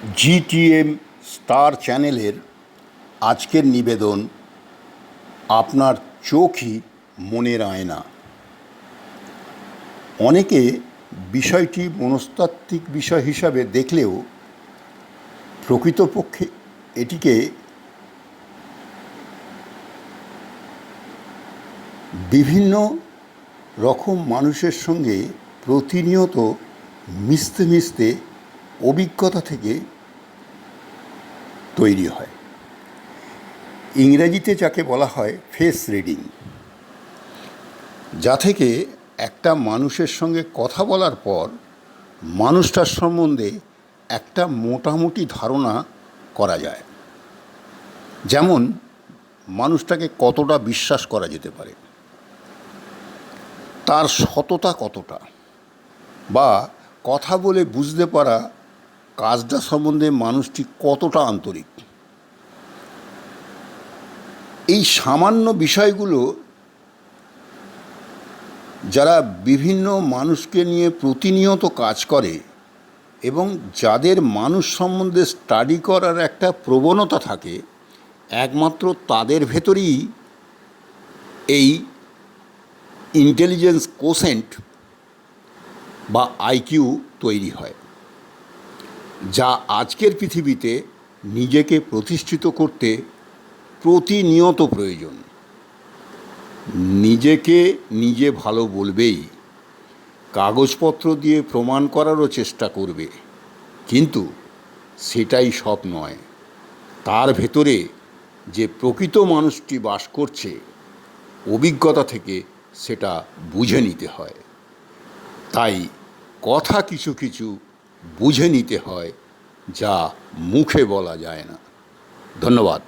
GTM star চ্যানেলের আজকের নিবেদন, আপনার চোখই মনের আয়না। অনেকে বিষয়টি মনস্তাত্ত্বিক বিষয় হিসাবে দেখলেও প্রকৃতপক্ষে এটিকে বিভিন্ন রকম মানুষের সঙ্গে প্রতিনিয়ত মিশতে মিশতে অভিজ্ঞতা থেকে তৈরি হয়। ইংরেজিতে যাকে বলা হয় ফেস রিডিং যা থেকে একটা মানুষের সঙ্গে কথা বলার পর মানুষটার সম্বন্ধে একটা মোটামুটি ধারণা করা যায়। যেমন মানুষটাকে কতটা বিশ্বাস করা যেতে পারে, তার সততা কতটা, বা কথা বলে বুঝতে পারা কাজটা সম্বন্ধে মানুষটি কতটা আন্তরিক? এই সামান্য বিষয়গুলো যারা বিভিন্ন মানুষকে নিয়ে প্রতিনিয়ত কাজ করে এবং যাদের মানুষ সম্বন্ধে স্টাডি করার একটা প্রবণতা থাকে, একমাত্র তাদের ভেতরেই এই ইন্টেলিজেন্স কোসেন্ট বা আইকিউ তৈরি হয়। যা আজকের পৃথিবীতে নিজেকে প্রতিষ্ঠিত করতে প্রতিনিয়ত প্রয়োজন। নিজেকে নিজে ভালো বলবেই। কাগজপত্র দিয়ে প্রমাণ করারও চেষ্টা করবে। কিন্তু সেটাই সব নয়। তার ভেতরে যে প্রকৃত মানুষটি বাস করছে, অভিজ্ঞতা থেকে সেটা বুঝে নিতে হয়। তাই কথা কিছু কিছু বুঝে নিতে হয় যা মুখে বলা যায় না। ধন্যবাদ।